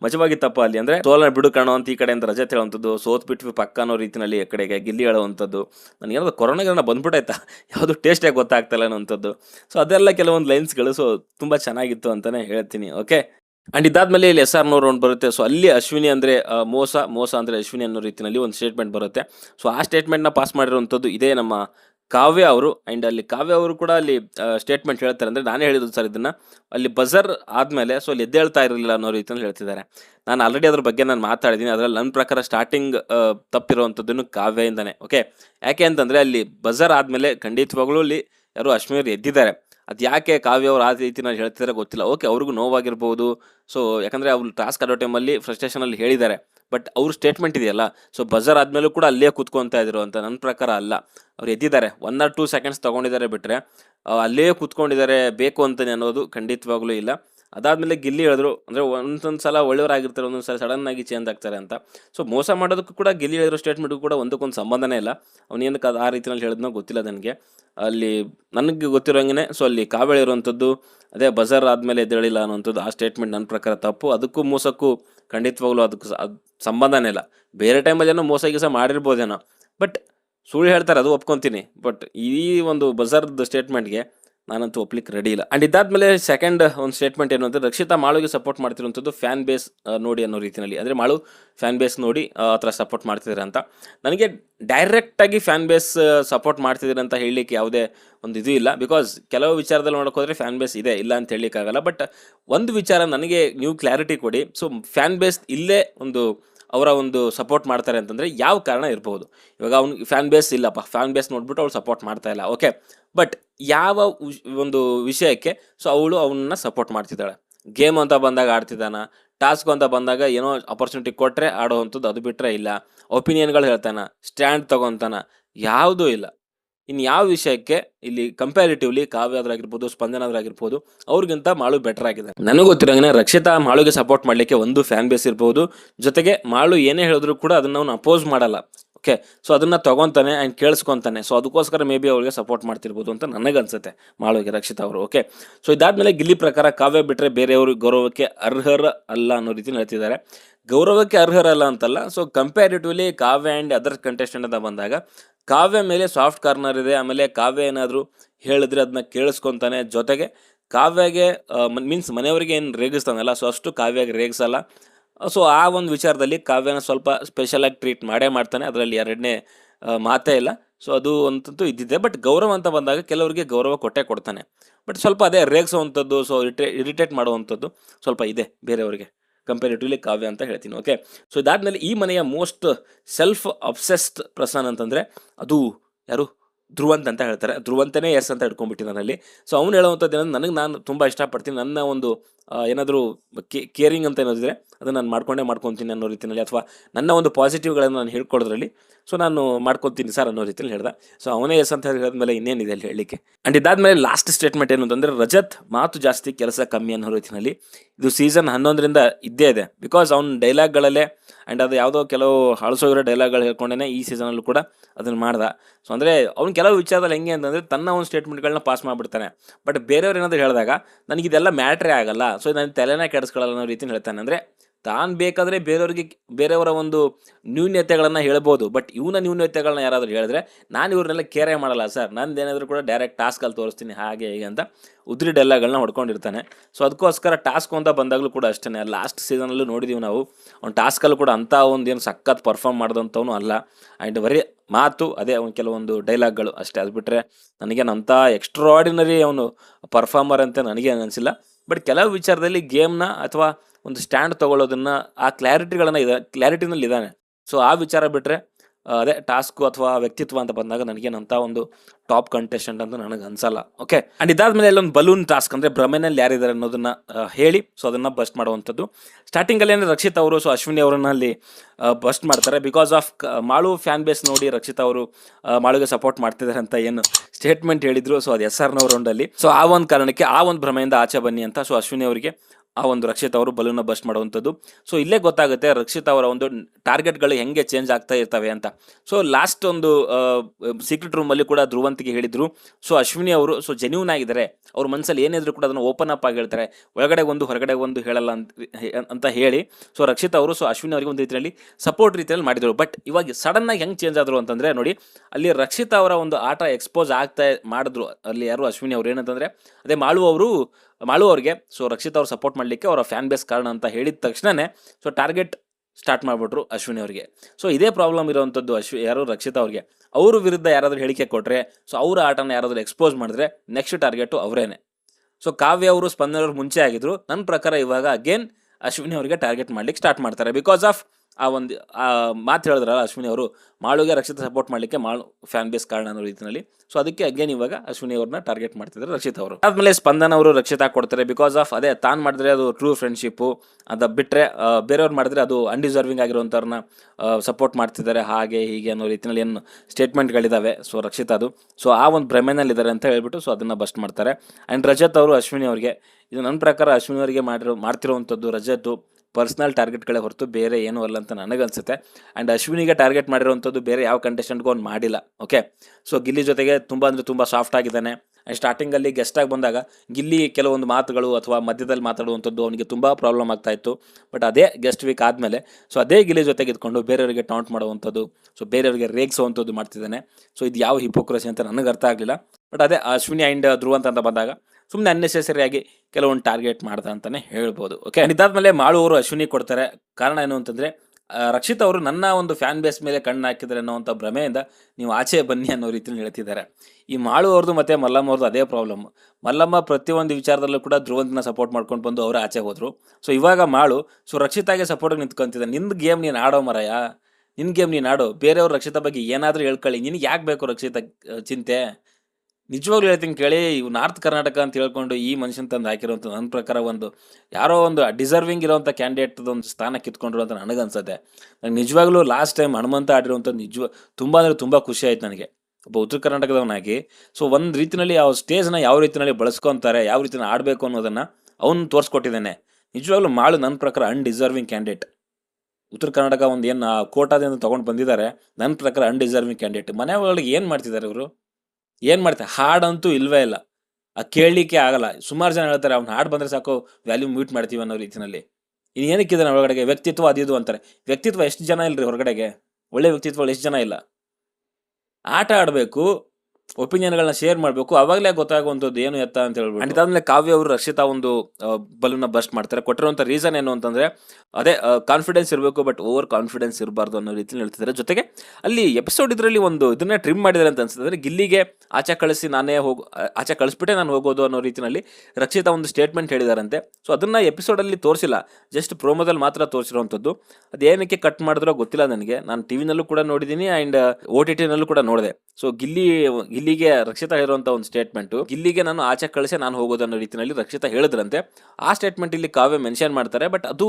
ಮಜವಾಗಿತ್ತಪ್ಪ ಅಲ್ಲಿ ಅಂದ್ರೆ ಸೋಲ ಬಿಡು ಕಾಣೋ ಅಂತ ಈ ಕಡೆಯಿಂದ ರಜತ್ ಹೇಳುವಂಥದ್ದು, ಸೋತ್ ಬಿಟ್ವಿ ಪಕ್ಕ ಅನ್ನೋ ರೀತಿಯಲ್ಲಿ ಈ ಕಡೆಗೆ ಗಿಲ್ಲಿ ಹೇಳುವಂಥದ್ದು. ನನಗೇನಾದ್ರು ಕೊರೋನಾಗಿರೋಣ ಬಂದ್ಬಿಟ್ಟಾಯ್ತಾ ಯಾವುದು ಟೇಸ್ಟೇ ಗೊತ್ತಾಗ್ತಿಲ್ಲ ಅನ್ನೋಂಥದ್ದು ಸೊ ಅದೆಲ್ಲ ಕೆಲವೊಂದು ಲೈನ್ಸ್ಗಳು ಸೊ ತುಂಬ ಚೆನ್ನಾಗಿತ್ತು ಅಂತಲೇ ಹೇಳ್ತೀನಿ ಓಕೆ ಆ್ಯಂಡ್ ಇದಾದ್ಮೇಲೆ ಇಲ್ಲಿ ಎಸ್ ಆರ್ ನೋ ರೌಂಡ್ ಬರುತ್ತೆ. ಸೊ ಅಲ್ಲಿ ಅಶ್ವಿನಿ ಅಂದರೆ ಮೋಸ ಮೋಸ ಅಂದರೆ ಅಶ್ವಿನಿ ಅನ್ನೋ ರೀತಿಯಲ್ಲಿ ಒಂದು ಸ್ಟೇಟ್ಮೆಂಟ್ ಬರುತ್ತೆ. ಸೊ ಆ ಸ್ಟೇಟ್ಮೆಂಟ್ನ ಪಾಸ್ ಮಾಡಿರುವಂಥದ್ದು ಇದೇ ನಮ್ಮ ಕಾವ್ಯ ಅವರು ಆ್ಯಂಡ್ ಅಲ್ಲಿ ಕಾವ್ಯ ಅವರು ಕೂಡ ಅಲ್ಲಿ ಸ್ಟೇಟ್ಮೆಂಟ್ ಹೇಳ್ತಾರೆ ಅಂದರೆ ನಾನೇ ಹೇಳಿದ್ದು ಸರ್ ಇದನ್ನು. ಅಲ್ಲಿ ಬಜರ್ ಆದಮೇಲೆ ಸೊ ಅಲ್ಲಿ ಎದ್ದೇಳ್ತಾ ಇರಲಿಲ್ಲ ಅನ್ನೋ ರೀತಿಯಲ್ಲಿ ಹೇಳ್ತಿದ್ದಾರೆ. ನಾನು ಆಲ್ರೆಡಿ ಅದ್ರ ಬಗ್ಗೆ ನಾನು ಮಾತಾಡಿದ್ದೀನಿ ಅದರಲ್ಲಿ ನನ್ನ ಪ್ರಕಾರ ಸ್ಟಾರ್ಟಿಂಗ್ ತಪ್ಪಿರುವಂಥದ್ದನ್ನು ಕಾವ್ಯಯಿಂದನೇ ಓಕೆ ಯಾಕೆ ಅಂತಂದರೆ ಅಲ್ಲಿ ಬಜರ್ ಆದಮೇಲೆ ಖಂಡಿತವಾಗ್ಲೂ ಅಲ್ಲಿ ಯಾರು ಅಶ್ಮೀರ್ ಎದ್ದಿದ್ದಾರೆ. ಅದು ಯಾಕೆ ಕಾವ್ಯ ಅವರು ಆ ರೀತಿ ನಾನು ಹೇಳ್ತಿದ್ದಾರೆ ಗೊತ್ತಿಲ್ಲ. ಓಕೆ ಅವ್ರಿಗೂ ನೋವಾಗಿರ್ಬೋದು. ಸೊ ಯಾಕಂದರೆ ಅವ್ರು ಟಾಸ್ಕ್ ಆಡೋ ಟೈಮಲ್ಲಿ ಫ್ರಸ್ಟ್ರೇಷನಲ್ಲಿ ಹೇಳಿದ್ದಾರೆ. ಬಟ್ ಅವ್ರ ಸ್ಟೇಟ್ಮೆಂಟ್ ಇದೆಯಲ್ಲ ಸೊ ಬಜರ್ ಆದಮೇಲೂ ಕೂಡ ಅಲ್ಲೇ ಕೂತ್ಕೊತಾ ಇದ್ರು ಅಂತ ನನ್ನ ಪ್ರಕಾರ ಅಲ್ಲ. ಅವ್ರು ಎದ್ದಿದ್ದಾರೆ ಒನ್ ಆರ್ ಟೂ ಸೆಕೆಂಡ್ಸ್ ತೊಗೊಂಡಿದ್ದಾರೆ ಬಿಟ್ಟರೆ ಅಲ್ಲೇ ಕೂತ್ಕೊಂಡಿದ್ದಾರೆ ಬೇಕು ಅಂತಲೇ ಅನ್ನೋದು ಖಂಡಿತವಾಗ್ಲೂ ಇಲ್ಲ. ಅದಾದಮೇಲೆ ಗಿಲ್ಲಿ ಹೇಳಿದ್ರು, ಅಂದರೆ ಒಂದೊಂದು ಸಲ ಒಳ್ಳೆಯವರಾಗಿರ್ತಾರೆ, ಒಂದೊಂದು ಸಲ ಸಡನ್ ಆಗಿ ಚೇಂಜ್ ಆಗ್ತಾರೆ ಅಂತ. ಸೊ ಮೋಸ ಮಾಡೋದಕ್ಕೂ ಕೂಡ ಗಿಲ್ಲಿ ಹೇಳಿರೋ ಸ್ಟೇಟ್ಮೆಂಟ್ಗೂ ಕೂಡ ಒಂದಕ್ಕೊಂದು ಸಂಬಂಧನೇ ಇಲ್ಲ. ಅವನೇನಕ್ಕೆ ಅದು ಆ ರೀತಿಯಲ್ಲಿ ಹೇಳಿದ್ನೋ ಗೊತ್ತಿಲ್ಲ ನನಗೆ. ಅಲ್ಲಿ ನನಗೆ ಗೊತ್ತಿರೋ ಹಂಗೆ ಸೊ ಅಲ್ಲಿ ಕಾವೇಳಿರುವಂಥದ್ದು ಅದೇ ಬಜಾರ್ ಆದಮೇಲೆ ಎದ್ದೇಳಿಲ್ಲ ಅನ್ನೋಂಥದ್ದು ಆ ಸ್ಟೇಟ್ಮೆಂಟ್ ನನ್ನ ಪ್ರಕಾರ ತಪ್ಪು. ಅದಕ್ಕೂ ಮೋಸಕ್ಕೂ ಖಂಡಿತವಾಗ್ಲೂ ಅದಕ್ಕೆ ಅದು ಸಂಬಂಧನೇ ಇಲ್ಲ. ಬೇರೆ ಟೈಮಲ್ಲಿ ಏನೋ ಮೋಸ ಗೀಸ ಮಾಡಿರ್ಬೋದೇನೋ ಬಟ್ ಸುಳ್ಳು ಹೇಳ್ತಾರೆ, ಅದು ಒಪ್ಕೊತೀನಿ. ಬಟ್ ಈ ಒಂದು ಬಜಾರ್ದು ಸ್ಟೇಟ್ಮೆಂಟ್ಗೆ ನಾನಂತೂ ಒಪ್ಲಿಕ್ಕೆ ರೆಡಿ ಇಲ್ಲ. ಆ್ಯಂಡ್ ಇದಾದ್ಮೇಲೆ ಸೆಕೆಂಡ್ ಒಂದು ಸ್ಟೇಟ್ಮೆಂಟ್ ಏನು ಅಂದರೆ ರಕ್ಷಿತಾ ಮಾಳುಗೆ ಸಪೋರ್ಟ್ ಮಾಡ್ತಿರುವಂಥದ್ದು ಫ್ಯಾನ್ ಬೇಸ್ ನೋಡಿ ಅನ್ನೋ ರೀತಿಯಲ್ಲಿ. ಅಂದರೆ ಮಾಳು ಫ್ಯಾನ್ ಬೇಸ್ ನೋಡಿ, ಆ ಥರ ಸಪೋರ್ಟ್ ಮಾಡ್ತಿದ್ದಾರೆ ಅಂತ. ನನಗೆ ಡೈರೆಕ್ಟಾಗಿ ಫ್ಯಾನ್ ಬೇಸ್ ಸಪೋರ್ಟ್ ಮಾಡ್ತಿದ್ದೀರಿ ಅಂತ ಹೇಳಲಿಕ್ಕೆ ಯಾವುದೇ ಒಂದು ಇದು ಇಲ್ಲ. ಬಿಕಾಸ್ ಕೆಲವು ವಿಚಾರದಲ್ಲಿ ನೋಡೋಕೆ ಹೋದರೆ ಫ್ಯಾನ್ ಬೇಸ್ ಇದೆ, ಇಲ್ಲ ಅಂತ ಹೇಳಲಿಕ್ಕಾಗಲ್ಲ ಬಟ್ ಒಂದು ವಿಚಾರ ನನಗೆ ನೀವು ಕ್ಲಾರಿಟಿ ಕೊಡಿ. ಸೊ ಫ್ಯಾನ್ ಬೇಸ್ ಇಲ್ಲೇ ಒಂದು ಅವರ ಒಂದು ಸಪೋರ್ಟ್ ಮಾಡ್ತಾರೆ ಅಂತಂದರೆ ಯಾವ ಕಾರಣ ಇರ್ಬೋದು ಇವಾಗ ಅವ್ನು ಫ್ಯಾನ್ ಬೇಸ್ ಇಲ್ಲಪ್ಪ. ಫ್ಯಾನ್ ಬೇಸ್ ನೋಡ್ಬಿಟ್ಟು ಅವಳು ಸಪೋರ್ಟ್ ಮಾಡ್ತಾ ಇಲ್ಲ. ಓಕೆ ಬಟ್ ಯಾವ ಒಂದು ವಿಷಯಕ್ಕೆ ಸೊ ಅವಳು ಅವನನ್ನ ಸಪೋರ್ಟ್ ಮಾಡ್ತಿದ್ದಾಳೆ. ಗೇಮ್ ಅಂತ ಬಂದಾಗ ಆಡ್ತಿದ್ದಾನ? ಟಾಸ್ಕ್ ಅಂತ ಬಂದಾಗ ಏನೋ ಅಪರ್ಚುನಿಟಿ ಕೊಟ್ಟರೆ ಆಡೋವಂಥದ್ದು ಅದು ಬಿಟ್ಟರೆ ಇಲ್ಲ. ಒಪಿನಿಯನ್ಗಳು ಹೇಳ್ತಾನೆ? ಸ್ಟ್ಯಾಂಡ್ ತಗೊತಾನ? ಯಾವುದೂ ಇಲ್ಲ. ಇನ್ನು ಯಾವ ವಿಷಯಕ್ಕೆ ಇಲ್ಲಿ ಕಂಪ್ಯಾರಿಟಿವ್ಲಿ ಕಾವ್ಯಾದ್ರಾಗಿರ್ಬೋದು ಸ್ಪಂದನಾದ್ರಾಗಿರ್ಬೋದು ಅವ್ರಿಗಿಂತ ಮಾಳು ಬೆಟರ್ ಆಗಿದೆ. ನನಗೆ ಗೊತ್ತಿರೋಂಗೆ ರಕ್ಷಿತಾ ಮಾಳುಗೆ ಸಪೋರ್ಟ್ ಮಾಡಲಿಕ್ಕೆ ಒಂದು ಫ್ಯಾನ್ ಬೇಸ್ ಇರ್ಬೋದು. ಜೊತೆಗೆ ಮಾಳು ಏನೇ ಹೇಳಿದ್ರು ಕೂಡ ಅದನ್ನ ಅವ್ನು ಅಪೋಸ್ ಮಾಡಲ್ಲ. ಓಕೆ ಸೊ ಅದನ್ನು ತೊಗೊತಾನೆ ಆ್ಯಂಡ್ ಕೇಳಿಸ್ಕೊತಾನೆ. ಸೊ ಅದಕ್ಕೋಸ್ಕರ ಮೇ ಬಿ ಅವ್ರಿಗೆ ಸಪೋರ್ಟ್ ಮಾಡ್ತಿರ್ಬೋದು ಅಂತ ನನಗನ್ಸುತ್ತೆ ಮಾಳುಗೆ, ರಕ್ಷಿತಾ ಅವರು. ಓಕೆ ಸೊ ಇದಾದಮೇಲೆ ಗಿಲ್ಲಿ ಪ್ರಕಾರ ಕಾವ್ಯ ಬಿಟ್ಟರೆ ಬೇರೆಯವರು ಗೌರವಕ್ಕೆ ಅರ್ಹರ ಅಲ್ಲ ಅನ್ನೋ ರೀತಿ ಹೇಳ್ತಿದ್ದಾರೆ ಗೌರವಕ್ಕೆ ಅರ್ಹರಲ್ಲ ಅಂತಲ್ಲ. So comparatively Kavya and other contestant ಅಂತ ಬಂದಾಗ ಕಾವ್ಯ ಮೇಲೆ ಸಾಫ್ಟ್ ಕಾರ್ನರ್ ಇದೆ, ಆಮೇಲೆ ಕಾವ್ಯ ಏನಾದರೂ ಹೇಳಿದ್ರೆ ಅದನ್ನ ಕೇಳಿಸ್ಕೊತಾನೆ. ಜೊತೆಗೆ ಕಾವ್ಯಗೆ ಮೀನ್ಸ್ ಮನೆಯವರಿಗೆ ಏನು ರೇಗಿಸ್ತಾನಲ್ಲ, ಸೊ ಅಷ್ಟು ಕಾವ್ಯಗೆ ರೇಗಿಸಲ್ಲ. ಸೊ ಆ ಒಂದು ವಿಚಾರದಲ್ಲಿ ಕಾವ್ಯನ ಸ್ವಲ್ಪ ಸ್ಪೆಷಲಾಗಿ ಟ್ರೀಟ್ ಮಾಡೇ ಮಾಡ್ತಾನೆ. ಅದರಲ್ಲಿ ಎರಡನೇ ಮಾತೇ ಇಲ್ಲ. ಸೊ ಅದು ಅಂತಂತೂ ಇದ್ದಿದೆ ಬಟ್ ಗೌರವ ಅಂತ ಬಂದಾಗ ಕೆಲವರಿಗೆ ಗೌರವ ಕೊಟ್ಟೆ ಕೊಡ್ತಾನೆ. ಬಟ್ ಸ್ವಲ್ಪ ಅದೇ ರೇಗಿಸೋವಂಥದ್ದು, ಸೊ ಇರಿಟೇ, ಇರಿಟೇಟ್ ಮಾಡುವಂಥದ್ದು ಸ್ವಲ್ಪ ಇದೆ ಬೇರೆಯವರಿಗೆ. ಕಂಪೇರಿಟಿವ್ಲಿ ಕಾವ್ಯ ಅಂತ ಹೇಳ್ತೀನಿ ಓಕೆ ಸೊ ಇದಾದ್ಮೇಲೆ ಈ ಮನೆಯ ಮೋಸ್ಟ್ ಸೆಲ್ಫ್ ಅಬ್ಸೆಸ್ಡ್ ಪ್ರಸನ್ ಅಂತಂದರೆ ಅದು ಯಾರು? ಧ್ರುವಂತ್ ಅಂತ ಹೇಳ್ತಾರೆ. ಧ್ರುವಂತನೇ ಎಸ್ ಅಂತ ಹಿಡ್ಕೊಂಡ್ಬಿಟ್ಟಿ ನನ್ನಲ್ಲಿ ಸೊ ಅವ್ನು ಹೇಳುವಂಥದ್ದು ಏನಂದ್ರೆ ನನಗೆ ನಾನು ತುಂಬ ಇಷ್ಟಪಡ್ತೀನಿ. ನನ್ನ ಒಂದು ಏನಾದರೂ ಕೇರಿಂಗ್ ಅಂತ ಏನಾದಿದ್ರೆ ಅದನ್ನು ನಾನು ಮಾಡ್ಕೊಂಡೇ ಮಾಡ್ಕೊತೀನಿ ಅನ್ನೋ ರೀತಿಯಲ್ಲಿ ಅಥವಾ ನನ್ನ ಒಂದು ಪಾಸಿಟಿವ್ಗಳನ್ನು ನಾನು ಹೇಳ್ಕೊಳ್ಳೋದ್ರಲ್ಲಿ ಸೊ ನಾನು ಮಾಡ್ಕೊತೀನಿ ಸರ್ ಅನ್ನೋ ರೀತಿಯಲ್ಲಿ ಹೇಳ್ದೆ. ಸೊ ಅವನೇ ಎಸ್ ಅಂತ ಹೇಳಿದ್ಮೇಲೆ ಇನ್ನೇನಿದೆ ಅಲ್ಲಿ ಹೇಳಲಿಕ್ಕೆ? ಆ್ಯಂಡ್ ಇದಾದಮೇಲೆ ಲಾಸ್ಟ್ ಸ್ಟೇಟ್ಮೆಂಟ್ ಏನು ಅಂತಂದರೆ, ರಜತ್ ಮಾತು ಜಾಸ್ತಿ ಕೆಲಸ ಕಮ್ಮಿ ಅನ್ನೋ ರೀತಿಯಲ್ಲಿ ಇದು ಸೀಸನ್ ಹನ್ನೊಂದರಿಂದ ಇದ್ದೇ ಇದೆ. ಬಿಕಾಸ್ ಅವ್ನ ಡೈಲಾಗ್ಗಳಲ್ಲೇ ಆ್ಯಂಡ್ ಅದು ಯಾವುದೋ ಕೆಲವು ಹಳಸೋಗಿರೋ ಡೈಲಾಗ್ಗಳು ಹೇಳ್ಕೊಂಡೇ ಈ ಸೀಸನಲ್ಲೂ ಕೂಡ ಅದನ್ನು ಮಾಡ್ದ. ಸೊ ಅಂದರೆ ಅವ್ನು ಕೆಲವು ವಿಚಾರದಲ್ಲಿ ಹೆಂಗೆ ಅಂತಂದರೆ ತನ್ನ ಒಂದು ಸ್ಟೇಟ್ಮೆಂಟ್ಗಳನ್ನ ಪಾಸ್ ಮಾಡಿಬಿಡ್ತಾನೆ. ಬಟ್ ಬೇರೆಯವ್ರು ಏನಾದರೂ ಹೇಳಿದಾಗ ನನಗೆ ಇದೆಲ್ಲ ಮ್ಯಾಟ್ರೇ ಆಗಲ್ಲ. ಸೊ ನಾನು ತಲೆನೇ ಕೆಡಿಸ್ಕೊಳ್ಳಲ್ಲ ಅನ್ನೋ ರೀತಿ ಹೇಳ್ತಾನೆ. ಅಂದರೆ ತಾನು ಬೇಕಾದರೆ ಬೇರೆಯವ್ರಿಗೆ, ಬೇರೆಯವರ ಒಂದು ನ್ಯೂನ್ಯತೆಗಳನ್ನು ಹೇಳ್ಬೋದು ಬಟ್ ಇವನ ನ್ಯೂನ್ಯತೆಗಳನ್ನ ಯಾರಾದರೂ ಹೇಳಿದ್ರೆ ನಾನು ಇವ್ರನ್ನೆಲ್ಲ ಕೇರೆ ಮಾಡಲ್ಲ ಸರ್ ನಂದು ಏನಾದರೂ ಕೂಡ ಡೈರೆಕ್ಟ್ ಟಾಸ್ಕಲ್ಲಿ ತೋರಿಸ್ತೀನಿ, ಹಾಗೆ ಹೀಗೆ ಅಂತ ಉದ್ರಿ ಡೆಲ್ಲಗಳನ್ನ ಹೊಡ್ಕೊಂಡಿರ್ತಾನೆ. ಸೊ ಅದಕ್ಕೋಸ್ಕರ ಟಾಸ್ಕ್ ಅಂತ ಬಂದಾಗಲೂ ಕೂಡ ಅಷ್ಟೇ ಲಾಸ್ಟ್ ಸೀಸನಲ್ಲೂ ನೋಡಿದ್ದೀವಿ ನಾವು. ಅವ್ನು ಟಾಸ್ಕಲ್ಲೂ ಕೂಡ ಅಂಥ ಒಂದು ಏನು ಸಖತ್ ಪರ್ಫಾರ್ಮ್ ಮಾಡಿದಂಥವನು ಅಲ್ಲ. ಆ್ಯಂಡ್ ಬರೀ ಮಾತು, ಅದೇ ಅವ್ನು ಕೆಲವೊಂದು ಡೈಲಾಗ್ಗಳು ಅಷ್ಟೇ. ಅದು ಬಿಟ್ಟರೆ ನನಗೇನು ಅಂಥ ಎಕ್ಸ್ಟ್ರಾಡಿನರಿ ಅವನು ಪರ್ಫಾರ್ಮರ್ ಅಂತ ನನಗೇನು ಅನಿಸಿಲ್ಲ. ಬಟ್ ಕೆಲವು ವಿಚಾರದಲ್ಲಿ ಗೇಮ್ನ ಅಥವಾ ಒಂದು ಸ್ಟ್ಯಾಂಡ್ ತಗೊಳ್ಳೋದನ್ನ ಆ ಕ್ಲಾರಿಟಿಗಳನ್ನ ಇದೆ, ಕ್ಲಾರಿಟಿನಲ್ಲಿ ಇದ್ದಾನೆ. ಸೊ ಆ ವಿಚಾರ ಬಿಟ್ಟರೆ ಅದೇ ಟಾಸ್ಕು ಅಥವಾ ವ್ಯಕ್ತಿತ್ವ ಅಂತ ಬಂದಾಗ ನನಗೇನಂತ ಒಂದು ಟಾಪ್ ಕಂಟೆಸ್ಟೆಂಟ್ ಅಂತ ನನಗೆ ಅನ್ಸಲ್ಲ. ಓಕೆ ಅಂಡ್ ಇದಾದ್ಮೇಲೆ ಅಲ್ಲೊಂದು ಬಲೂನ್ ಟಾಸ್ಕ್ ಅಂದ್ರೆ ಭ್ರಮೆನಲ್ಲಿ ಯಾರಿದ್ದಾರೆ ಅನ್ನೋದನ್ನ ಹೇಳಿ. ಸೊ ಅದನ್ನ ಬಸ್ಟ್ ಮಾಡುವಂಥದ್ದು. ಸ್ಟಾರ್ಟಿಂಗ್ ಅಲ್ಲಿ ಅಂದ್ರೆ ರಕ್ಷಿತ್ ಅವರು ಸೊ ಅಶ್ವಿನಿ ಅವರನ್ನ ಅಲ್ಲಿ ಬಸ್ಟ್ ಮಾಡ್ತಾರೆ. Because of Malu fan base ನೋಡಿ ರಕ್ಷಿತ್ ಅವರು ಮಾಳುಗೆ ಸಪೋರ್ಟ್ ಮಾಡ್ತಿದ್ದಾರೆ ಅಂತ ಏನು ಸ್ಟೇಟ್ಮೆಂಟ್ ಹೇಳಿದ್ರು. ಸೊ ಅದು ಎಸ್ ಆರ್ ನೋ ರೌಂಡಲ್ಲಿ ಸೊ ಆ ಒಂದು ಕಾರಣಕ್ಕೆ, ಆ ಒಂದು ಭ್ರಮೆಯಿಂದ ಆಚೆ ಬನ್ನಿ ಅಂತ ಸೊ ಅಶ್ವಿನಿ ಅವರಿಗೆ ಆ ಒಂದು ರಕ್ಷಿತ್ ಅವರು ಬಲೂನ ಬಸ್ಟ್ ಮಾಡುವಂಥದ್ದು. ಸೊ ಇಲ್ಲೇ ಗೊತ್ತಾಗುತ್ತೆ ರಕ್ಷಿತ್ ಅವರ ಒಂದು ಟಾರ್ಗೆಟ್ಗಳು ಹೆಂಗೆ ಚೇಂಜ್ ಆಗ್ತಾ ಇರ್ತವೆ ಅಂತ. ಸೊ ಲಾಸ್ಟ್ ಒಂದು ಸೀಕ್ರೆಟ್ ರೂಮಲ್ಲಿ ಕೂಡ ಧ್ರುವಂತಿಗೆ ಹೇಳಿದರು. ಸೊ ಅಶ್ವಿನಿ ಅವರು ಸೊ ಜೆನ್ಯೂನ್ ಆಗಿದ್ದಾರೆ. ಅವ್ರ ಮನಸ್ಸಲ್ಲಿ ಏನಿದ್ರು ಕೂಡ ಅದನ್ನು ಓಪನ್ ಅಪ್ ಆಗಿ ಹೇಳ್ತಾರೆ. ಒಳಗಡೆ ಒಂದು, ಹೊರಗಡೆ ಒಂದು ಹೇಳಲ್ಲ ಅಂತ ಅಂತ ಹೇಳಿ. ಸೊ ರಕ್ಷಿತ್ ಅವರು ಸೊ ಅಶ್ವಿನಿ ಅವರಿಗೆ ಒಂದು ರೀತಿಯಲ್ಲಿ ಸಪೋರ್ಟ್ ರೀತಿಯಲ್ಲಿ ಮಾಡಿದರು. ಬಟ್ ಇವಾಗ ಸಡನ್ನಾಗಿ ಹೆಂಗೆ ಚೇಂಜ್ ಆದರು ಅಂತಂದರೆ ನೋಡಿ, ಅಲ್ಲಿ ರಕ್ಷಿತ್ ಅವರ ಒಂದು ಆಟ ಎಕ್ಸ್ಪೋಸ್ ಆಗ್ತಾ ಮಾಡಿದ್ರು. ಅಲ್ಲಿ ಯಾರು ಅಶ್ವಿನಿ ಅವ್ರು ಏನಂತಂದರೆ, ಅದೇ ಮಾಳು ಅವರು ಮಾಳು ಅವ್ರಿಗೆ. ಸೊ ರಕ್ಷಿತ್ ಅವ್ರು ಸಪೋರ್ಟ್ ಮಾಡಲಿಕ್ಕೆ ಅವರ ಫ್ಯಾನ್ ಬೇಸ್ ಕಾರಣ ಅಂತ ಹೇಳಿದ ತಕ್ಷಣನೇ ಸೊ ಟಾರ್ಗೆಟ್ ಸ್ಟಾರ್ಟ್ ಮಾಡಿಬಿಟ್ರು ಅಶ್ವಿನಿ ಅವರಿಗೆ. ಸೊ ಇದೇ ಪ್ರಾಬ್ಲಮ್ ಇರುವಂಥದ್ದು ಅಶ್ವಿ, ಯಾರು? ರಕ್ಷಿತ್ ಅವ್ರಿಗೆ. ಅವ್ರ ವಿರುದ್ಧ ಯಾರಾದರೂ ಹೇಳಿಕೆ ಕೊಟ್ಟರೆ ಸೊ ಅವರ ಆಟನ ಯಾರಾದರೂ ಎಕ್ಸ್ಪೋಸ್ ಮಾಡಿದ್ರೆ ನೆಕ್ಸ್ಟ್ ಟಾರ್ಗೆಟು ಅವರೇನೆ. ಸೊ ಕಾವ್ಯ ಅವರು ಸ್ಪಂದನವ್ರು ಮುಂಚೆ ಆಗಿದ್ರು. ನನ್ನ ಪ್ರಕಾರ ಇವಾಗ ಅಗೇನ್ ಅಶ್ವಿನಿ ಅವರಿಗೆ ಟಾರ್ಗೆಟ್ ಮಾಡ್ಲಿಕ್ಕೆ ಸ್ಟಾರ್ಟ್ ಮಾಡ್ತಾರೆ. ಬಿಕಾಸ್ ಆಫ್ ಆ ಒಂದು, ಆ ಮಾತು ಹೇಳಿದ್ರಲ್ಲ ಅಶ್ವಿನಿ ಅವರು, ಮಾಳುಗೆ ರಕ್ಷಿತ ಸಪೋರ್ಟ್ ಮಾಡಲಿಕ್ಕೆ ಮಾಳು ಫ್ಯಾನ್ ಬೇಸ್ ಕಾರಣ ಅನ್ನೋ ರೀತಿಯಲ್ಲಿ ಸೊ ಅದಕ್ಕೆ ಅಗೇನ್ ಇವಾಗ ಅಶ್ವಿನಿ ಅವ್ರನ್ನ ಟಾರ್ಗೆಟ್ ಮಾಡ್ತಿದ್ದಾರೆ ರಕ್ಷಿತ್ ಅವರು. ಆದ್ಮೇಲೆ ಸ್ಪಂದನ ಅವರು ರಕ್ಷಿತಾ ಕೊಡ್ತಾರೆ ಬಿಕಾಸ್ ಆಫ್ ಅದೇ ತಾನು ಮಾಡಿದ್ರೆ ಅದು ಟ್ರೂ ಫ್ರೆಂಡ್ಶಿಪ್ಪು ಅದ ಬಿಟ್ಟರೆ ಬೇರೆಯವ್ರು ಮಾಡಿದ್ರೆ ಅದು ಅನ್ಡಿಸರ್ವಿಂಗ್ ಆಗಿರುವಂಥವ್ರನ್ನ ಸಪೋರ್ಟ್ ಮಾಡ್ತಿದ್ದಾರೆ, ಹಾಗೆ ಹೀಗೆ ಅನ್ನೋ ರೀತಿಯಲ್ಲಿ ಏನು ಸ್ಟೇಟ್ಮೆಂಟ್ಗಳಿದ್ದಾವೆ ಸೊ ರಕ್ಷಿತ್ ಅದು. ಸೊ ಆ ಒಂದು ಭ್ರಮೆನಲ್ಲಿದ್ದಾರೆ ಅಂತ ಹೇಳ್ಬಿಟ್ಟು ಸೊ ಅದನ್ನು ಬಸ್ಟ್ ಮಾಡ್ತಾರೆ. ಆ್ಯಂಡ್ ರಜತ್ ಅವರು ಅಶ್ವಿನಿ ಅವರಿಗೆ, ಇದು ನನ್ನ ಪ್ರಕಾರ ಅಶ್ವಿನಿ ಅವರಿಗೆ ಮಾಡಿರೋ, ಮಾಡ್ತಿರುವಂಥದ್ದು ರಜತ್ ಪರ್ಸ್ನಲ್ ಟಾರ್ಗೆಟ್ಗಳೇ ಹೊರತು ಬೇರೆ ಏನೂ ಅಲ್ಲ ಅಂತ ನನಗನ್ಸುತ್ತೆ. ಆ್ಯಂಡ್ ಅಶ್ವಿನಿಗೆ ಟಾರ್ಗೆಟ್ ಮಾಡಿರೋವಂಥದ್ದು ಬೇರೆ ಯಾವ ಕಂಟೆಸ್ಟೆಂಟ್ಗೂ ಅವ್ನು ಮಾಡಿಲ್ಲ, ಓಕೆ? ಸೊ ಗಿಲ್ಲಿ ಜೊತೆಗೆ ತುಂಬ ಅಂದರೆ ತುಂಬ ಸಾಫ್ಟ್ ಆಗಿದ್ದಾನೆ. ಸ್ಟಾರ್ಟಿಂಗಲ್ಲಿ ಗೆಸ್ಟಾಗಿ ಬಂದಾಗ ಗಿಲ್ಲಿ ಕೆಲವೊಂದು ಮಾತುಗಳು ಅಥವಾ ಮಧ್ಯದಲ್ಲಿ ಮಾತಾಡುವಂಥದ್ದು ಅವನಿಗೆ ತುಂಬ ಪ್ರಾಬ್ಲಮ್ ಆಗ್ತಾ ಇತ್ತು. ಬಟ್ ಅದೇ ಗೆಸ್ಟ್ ವೀಕ್ ಆದಮೇಲೆ ಸೊ ಅದೇ ಗಿಲ್ಲಿ ಜೊತೆಗೆ ಇದ್ಕೊಂಡು ಬೇರೆಯವರಿಗೆ ಟೌಂಟ್ ಮಾಡುವಂಥದ್ದು ಸೊ ಬೇರೆಯವರಿಗೆ ರೇಗಿಸುವಂಥದ್ದು ಮಾಡ್ತಿದ್ದಾನೆ. ಸೊ ಇದು ಯಾವ ಹಿಪೋಕ್ರಸಿ ಅಂತ ನನಗೆ ಅರ್ಥ ಆಗಲಿಲ್ಲ. ಬಟ್ ಅದೇ ಅಶ್ವಿನಿ ಆ್ಯಂಡ್ ಧ್ರುವಂತ ಅಂತ ಬಂದಾಗ ಸುಮ್ಮನೆ ಅನ್ನೆಸೆಸರಿಯಾಗಿ ಕೆಲವೊಂದು ಟಾರ್ಗೆಟ್ ಮಾಡ್ದ ಅಂತಲೇ ಹೇಳ್ಬೋದು ಓಕೆ ಇದಾದ್ಮೇಲೆ ಮಾಳು ಅವರು ಅಶ್ವಿನಿ ಕೊಡ್ತಾರೆ. ಕಾರಣ ಏನು ಅಂತಂದರೆ ರಕ್ಷಿತ್ ಅವರು ನನ್ನ ಒಂದು ಫ್ಯಾನ್ ಬೇಸ್ ಮೇಲೆ ಕಣ್ಣು ಹಾಕಿದ್ರೆ ಅನ್ನೋವಂಥ ಭ್ರಮೆಯಿಂದ ನೀವು ಆಚೆ ಬನ್ನಿ ಅನ್ನೋ ರೀತಿಯಲ್ಲಿ ಹೇಳ್ತಿದ್ದಾರೆ. ಈ ಮಾಳು ಅವ್ರದ್ದು ಮತ್ತೆ ಮಲ್ಲಮ್ಮ ಅವ್ರದ್ದು ಅದೇ ಪ್ರಾಬ್ಲಮ್ ಮಲ್ಲಮ್ಮ ಪ್ರತಿಯೊಂದು ವಿಚಾರದಲ್ಲೂ ಕೂಡ ಧ್ರುವಂತನ ಸಪೋರ್ಟ್ ಮಾಡ್ಕೊಂಡು ಬಂದು ಅವರು ಆಚೆ ಹೋದರು. ಸೊ ಇವಾಗ ಮಾಳು ಸೊ ರಕ್ಷಿತಾಗೆ ಸಪೋರ್ಟಿಗೆ ನಿಂತ್ಕೊಂತಿದ್ದೆ ನಿಂದು ಗೇಮ್ ನೀನು ಆಡೋ ಮರಯ ನಿನ್ನ ಗೇಮ್ ನೀನು ಆಡು. ಬೇರೆಯವ್ರ ರಕ್ಷಿತ ಬಗ್ಗೆ ಏನಾದರೂ ಹೇಳ್ಕೊಳ್ಳಿ. ನಿನಗೆ ಯಾಕೆ ಬೇಕು ರಕ್ಷಿತ ಚಿಂತೆ? ನಿಜವಾಗ್ಲೂ ಹೇಳ್ತೀನಿ ಕೇಳಿ, ಇವು ನಾರ್ತ್ ಕರ್ನಾಟಕ ಅಂತ ಹೇಳ್ಕೊಂಡು ಈ ಮನುಷ್ಯನ ತಂದು ಹಾಕಿರುವಂಥ ನನ್ನ ಪ್ರಕಾರ ಒಂದು ಯಾರೋ ಒಂದು ಡಿಸರ್ವಿಂಗ್ ಇರೋವಂಥ ಕ್ಯಾಂಡಿಡೇಟ್ ಒಂದು ಸ್ಥಾನ ಕಿತ್ಕೊಂಡ್ರು ಅಂತ ನನಗನ್ಸುತ್ತೆ ನನಗೆ ನಿಜವಾಗ್ಲೂ ಲಾಸ್ಟ್ ಟೈಮ್ ಹನುಮಂತ ಆಡಿರುವಂಥದ್ದು ನಿಜ, ತುಂಬ ಅಂದರೆ ತುಂಬ ಖುಷಿ ಆಯ್ತು ನನಗೆ. ಒಬ್ಬ ಉತ್ತರ ಕರ್ನಾಟಕದವನಾಗಿ ಸೊ ಒಂದು ರೀತಿನಲ್ಲಿ ಆ ಸ್ಟೇಜ್ನ ಯಾವ ರೀತಿನಲ್ಲಿ ಬಳಸ್ಕೊತಾರೆ, ಯಾವ ರೀತಿನ ಆಡಬೇಕು ಅನ್ನೋದನ್ನು ಅವನು ತೋರಿಸ್ಕೊಟ್ಟಿದ್ದಾನೆ. ನಿಜವಾಗ್ಲೂ ಮಾಳು ನನ್ನ ಪ್ರಕಾರ ಅನ್ಡಿಸರ್ವಿಂಗ್ ಕ್ಯಾಂಡಿಡೇಟ್ ಉತ್ತರ ಕರ್ನಾಟಕ ಒಂದು ಏನು ಕೋಟಾದಿಂದ ತೊಗೊಂಡು ಬಂದಿದ್ದಾರೆ ನನ್ನ ಪ್ರಕಾರ ಅನ್ಡಿಸರ್ವಿಂಗ್ ಕ್ಯಾಂಡಿಡೇಟ್ ಒಳಗೆ ಏನು ಮಾಡ್ತಿದ್ದಾರೆ ಇವರು? ಏನು ಮಾಡ್ತಾರೆ ಹಾಡಂತೂ ಇಲ್ವೇ ಇಲ್ಲ. ಆ ಕೇಳಲಿಕ್ಕೆ ಆಗಲ್ಲ. ಸುಮಾರು ಜನ ಹೇಳ್ತಾರೆ, ಅವ್ನು ಹಾಡು ಬಂದರೆ ಸಾಕು, ವ್ಯಾಲ್ಯೂ ಮ್ಯೂಟ್ ಮಾಡ್ತೀವಿ ಅನ್ನೋ ರೀತಿಯಲ್ಲಿ ಇನ್ನು ಏನಕ್ಕಿದ್ದಾನೆ ಒಳಗಡೆಗೆ? ವ್ಯಕ್ತಿತ್ವ ಅದು ಇದು ಅಂತಾರೆ. ವ್ಯಕ್ತಿತ್ವ ಎಷ್ಟು ಜನ ಇಲ್ರಿ ಹೊರಗಡೆಗೆ? ಒಳ್ಳೆ ವ್ಯಕ್ತಿತ್ವ ಎಷ್ಟು ಜನ ಇಲ್ಲ? ಆಟ ಆಡಬೇಕು ಒಪಿನಿಯನ್ಗಳನ್ನ ಶೇರ್ ಮಾಡಬೇಕು. ಅವಾಗಲೇ ಗೊತ್ತಾಗುವಂಥದ್ದು ಏನು ಎತ್ತ ಅಂತ ಹೇಳ್ಬಿಟ್ಟು. ಇದಾದ್ಮೇಲೆ ಕಾವ್ಯ ಅವರು ರಕ್ಷಿತಾ ಒಂದು ಬಲೂನ್ನ ಬಸ್ಟ್ ಮಾಡ್ತಾರೆ. ಕೊಟ್ಟಿರುವಂಥ ರೀಸನ್ ಏನು ಅಂತಂದ್ರೆ, ಅದೇ ಕಾನ್ಫಿಡೆನ್ಸ್ ಇರಬೇಕು ಬಟ್ ಓವರ್ ಕಾನ್ಫಿಡೆನ್ಸ್ ಇರಬಾರ್ದು ಅನ್ನೋ ರೀತಿಯಲ್ಲಿ ಹೇಳ್ತಿದ್ದಾರೆ. ಜೊತೆಗೆ ಅಲ್ಲಿ ಎಪಿಸೋಡ್ ಇದರಲ್ಲಿ ಒಂದು ಇದನ್ನ ಟ್ರಿಮ್ ಮಾಡಿದ್ದಾರೆ ಅಂತ ಅನ್ಸುತ್ತೆ. ಅಂದರೆ ಗಿಲ್ಲಿಗೆ ಆಚೆ ಕಳಿಸಿ ನಾನೇ ಹೋಗಿ ಆಚೆ ಕಳಿಸ್ಬಿಟ್ಟೆ ನಾನು ಹೋಗೋದು ಅನ್ನೋ ರೀತಿಯಲ್ಲಿ ರಕ್ಷಿತಾ ಒಂದು ಸ್ಟೇಟ್ಮೆಂಟ್ ಹೇಳಿದಾರಂತೆ. ಸೊ ಅದನ್ನ ಎಪಿಸೋಡಲ್ಲಿ ತೋರಿಸಿಲ್ಲ. ಜಸ್ಟ್ ಪ್ರೋಮೋದಲ್ಲಿ ಮಾತ್ರ ತೋರಿಸಿರುವಂಥದ್ದು ಅದೇನಕ್ಕೆ ಕಟ್ ಮಾಡಿದ್ರೋ ಗೊತ್ತಿಲ್ಲ ನನಗೆ. ನಾನು ಟಿವಿನಲ್ಲೂ ಕೂಡ ನೋಡಿದ್ದೀನಿ ಆ್ಯಂಡ್ ಓ ಟಿ ಟಿನಲ್ಲೂ ಕೂಡ ನೋಡಿದೆ. ಸೊ ಗಿಲ್ಲಿ ಗಿಲ್ಲಿಗೆ ರಕ್ಷಿತಾ ಹೇಳುವಂತ ಒಂದು ಸ್ಟೇಟ್ಮೆಂಟು ಗಿಲ್ಲಿಗೆ ನಾನು ಆಚೆ ಕಳಿಸಿ ನಾನು ಹೋಗೋದು ಅನ್ನೋ ರೀತಿಯಲ್ಲಿ ರಕ್ಷಿತಾ ಹೇಳಿದ್ರಂತೆ. ಆ ಸ್ಟೇಟ್ಮೆಂಟ್ ಇಲ್ಲಿ ಕಾವ್ಯ ಮೆನ್ಷನ್ ಮಾಡ್ತಾರೆ ಬಟ್ ಅದು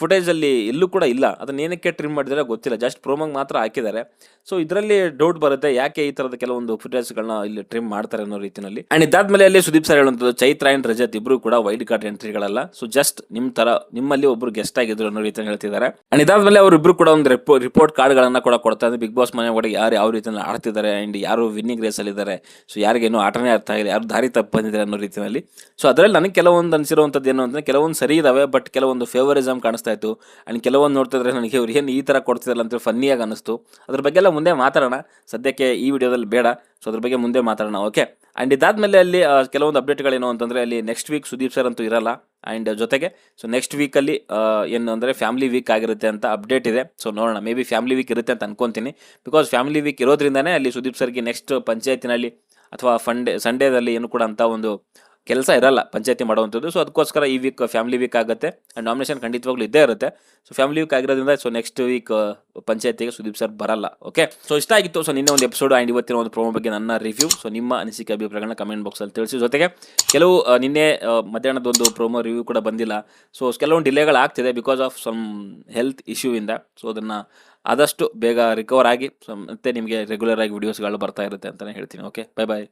ಫುಟೇಜಲ್ಲಿ ಎಲ್ಲೂ ಕೂಡ ಇಲ್ಲ. ಅದನ್ನ ಏನಕ್ಕೆ ಟ್ರಿಮ್ ಮಾಡಿದರೆ ಗೊತ್ತಿಲ್ಲ. ಜಸ್ಟ್ ಪ್ರೋಮೋಗೆ ಮಾತ್ರ ಹಾಕಿದ್ದಾರೆ. ಸೊ ಇದರಲ್ಲಿ ಡೌಟ್ ಬರುತ್ತೆ. ಯಾಕೆ ಈ ಥರದ ಕೆಲವೊಂದು ಫುಟೇಜ್ಗಳನ್ನ ಇಲ್ಲಿ ಟ್ರಿಮ್ ಮಾಡ್ತಾರೆ ಅನ್ನೋ ರೀತಿಯಲ್ಲಿ ಆ್ಯಂಡ್ ಇದಾದ್ಮೇಲೆ ಅಲ್ಲಿ ಸುದೀಪ್ ಸರ್ ಹೇಳುವಂಥದ್ದು, ಚೈತ್ರ ಆ್ಯಂಡ್ ರಜತ್ ಇಬ್ಬರು ಕೂಡ ವೈಲ್ಡ್ ಕಾರ್ಡ್ ಎಂಟ್ರಿಗಳಲ್ಲ ಸೊ ಜಸ್ಟ್ ನಿಮ್ಮ ತರ, ನಿಮ್ಮಲ್ಲಿ ಒಬ್ಬರು ಗೆಸ್ಟ್ ಆಗಿದ್ರು ಅನ್ನೋ ರೀತಿಯಲ್ಲಿ ಹೇಳ್ತಿದ್ದಾರೆ. ಆ್ಯಂಡ್ ಇದಾದ್ಮೇಲೆ ಇಬ್ಬರು ಕೂಡ ಒಂದು ರಿಪೋರ್ಟ್ ಕಾರ್ಡ್ಗಳನ್ನು ಕೂಡ ಕೊಡ್ತಾ ಇದ್ದಾರೆ. ಬಿಗ್ ಬಾಸ್ ಮನೆ ಒಳಗೆ ಯಾರು ಯಾವ ರೀತಿಯಲ್ಲಿ ಆಡ್ತಿದ್ದಾರೆ ಆ್ಯಂಡ್ ಯಾರು ವಿನ್ನಿಂಗ್ ರೇಸಲ್ಲಿದ್ದಾರೆ ಸೊ ಯಾರಿಗೇನು ಆಟನೇ ಅರ್ಥ ಆಗಿಲ್ಲ. ಯಾರು ದಾರಿ ತಪ್ಪು ಬಂದಿದ್ದಾರೆ ಅನ್ನೋ ರೀತಿಯಲ್ಲಿ. ಸೊ ಅದರಲ್ಲಿ ನನಗೆ ಕೆಲವೊಂದು ಅನಿಸಿರುವಂಥದ್ದು ಏನು ಅಂತಂದ್ರೆ, ಕೆಲವೊಂದು ಸರಿ ಇದಾವೆ ಬಟ್ ಕೆಲವೊಂದು ಫೇವರಿಸಮ್ ಕಾಣಿಸ್ತಾ ಇತ್ತು ಆ್ಯಂಡ್ ಕೆಲವೊಂದು ನೋಡ್ತಿದ್ರೆ ನನಗೆ ಇವ್ರು ಏನು ಈ ಥರ ಕೊಡ್ತಿದ್ರಲ್ಲ ಅಂತ ಫನ್ನಿಯಾಗಿ ಅನಿಸ್ತು ಅದ್ರ ಬಗ್ಗೆ ಎಲ್ಲ ಮುಂದೆ ಮಾತಾಡೋಣ. ಸದ್ಯಕ್ಕೆ ಈ ವಿಡಿಯೋದಲ್ಲಿ ಬೇಡ. ಸೊ ಅದ್ರ ಬಗ್ಗೆ ಮುಂದೆ ಮಾತಾಡೋಣ. ಓಕೆ ಆ್ಯಂಡ್ ಇದಾದಮೇಲೆ ಅಲ್ಲಿ ಕೆಲವೊಂದು ಅಪ್ಡೇಟ್ಗಳೇನು ಅಂತಂದರೆ ಅಲ್ಲಿ ನೆಕ್ಸ್ಟ್ ವೀಕ್ ಸುದೀಪ್ ಸರ್ ಅಂತೂ ಇರಲ್ಲ. ಆ್ಯಂಡ್ ಜೊತೆಗೆ ಸೊ ನೆಕ್ಸ್ಟ್ ವೀಕಲ್ಲಿ ಏನು ಅಂದರೆ ಫ್ಯಾಮಿಲಿ ವೀಕ್ ಆಗಿರುತ್ತೆ ಅಂತ ಅಪ್ಡೇಟ್ ಇದೆ. ಸೊ ನೋಡೋಣ. ಮೇ ಬಿ ಫ್ಯಾಮಿಲಿ ವೀಕ್ ಇರುತ್ತೆ ಅಂತ ಅನ್ಕೊಂತೀನಿ. ಬಿಕಾಸ್ ಫ್ಯಾಮಿಲಿ ವೀಕ್ ಇರೋದ್ರಿಂದನೇ ಅಲ್ಲಿ ಸುದೀಪ್ ಸರ್ಗೆ ನೆಕ್ಸ್ಟ್ ಪಂಚಾಯತಿನಲ್ಲಿ ಅಥವಾ ಫಂಡೆ ಸಂಡೇದಲ್ಲಿ ಏನು ಕೂಡ ಅಂತ ಒಂದು ಕೆಲಸ ಇರಲ್ಲ ಪಂಚಾಯತಿ ಮಾಡುವಂಥದ್ದು. ಸೊ ಅದಕ್ಕೋಸ್ಕರ ಈ ವೀಕ್ ಫ್ಯಾಮಿಲಿ ವೀಕ್ ಆಗುತ್ತೆ. ಆ್ಯಂಡ್ ನಾಮಿನೇಷನ್ ಖಂಡಿತವಾಗ್ಲೂ ಇದ್ದೇ ಇರುತ್ತೆ. ಸೊ ಫ್ಯಾಮಿಲಿ ವೀಕ್ ಆಗಿರೋದ್ರಿಂದ ಸೊ ನೆಕ್ಸ್ಟ್ ವೀಕ್ ಪಂಚಾಯತಿಗೆ ಸುದೀಪ್ ಸರ್ ಬರಲ್ಲ. ಓಕೆ ಸೊ ಇಷ್ಟ ಆಗಿತ್ತು. ಸೊ ನಿನ್ನೆ ಒಂದು ಎಪಿಸೋಡ್ ಆ್ಯಂಡ್ ಇವತ್ತಿನ ಒಂದು ಪ್ರೋಮೋ ಬಗ್ಗೆ ನನ್ನ ರಿವ್ಯೂ ಸೊ ನಿಮ್ಮ ಅನಿಸಿಕೆ, ಅಭಿಪ್ರಾಯಗಳನ್ನ ಕಮೆಂಟ್ ಬಾಕ್ಸಲ್ಲಿ ತಿಳಿಸಿ. ಜೊತೆಗೆ, ಕೆಲವು ನಿನ್ನೆ ಮಧ್ಯಾಹ್ನದ ಒಂದು ಪ್ರೋಮೋ ರಿವ್ಯೂ ಕೂಡ ಬಂದಿಲ್ಲ. ಸೊ ಕೆಲವೊಂದು ಡಿಲೇಗಳು ಆಗ್ತಿದೆ ಬಿಕಾಸ್ ಆಫ್ ಸಮ್ ಹೆಲ್ತ್ ಇಶ್ಯೂಯಿಂದ ಸೊ ಅದನ್ನು ಆದಷ್ಟು ಬೇಗ ರಿಕವರ್ ಆಗಿ, ಸೊ, ಮತ್ತೆ ನಿಮಗೆ ರೆಗ್ಯುಲರ್ ಆಗಿ ವಿಡಿಯೋಸ್ಗಳು ಬರ್ತಾ ಇರುತ್ತೆ ಅಂತಲೇ ಹೇಳ್ತೀನಿ. Okay bye bye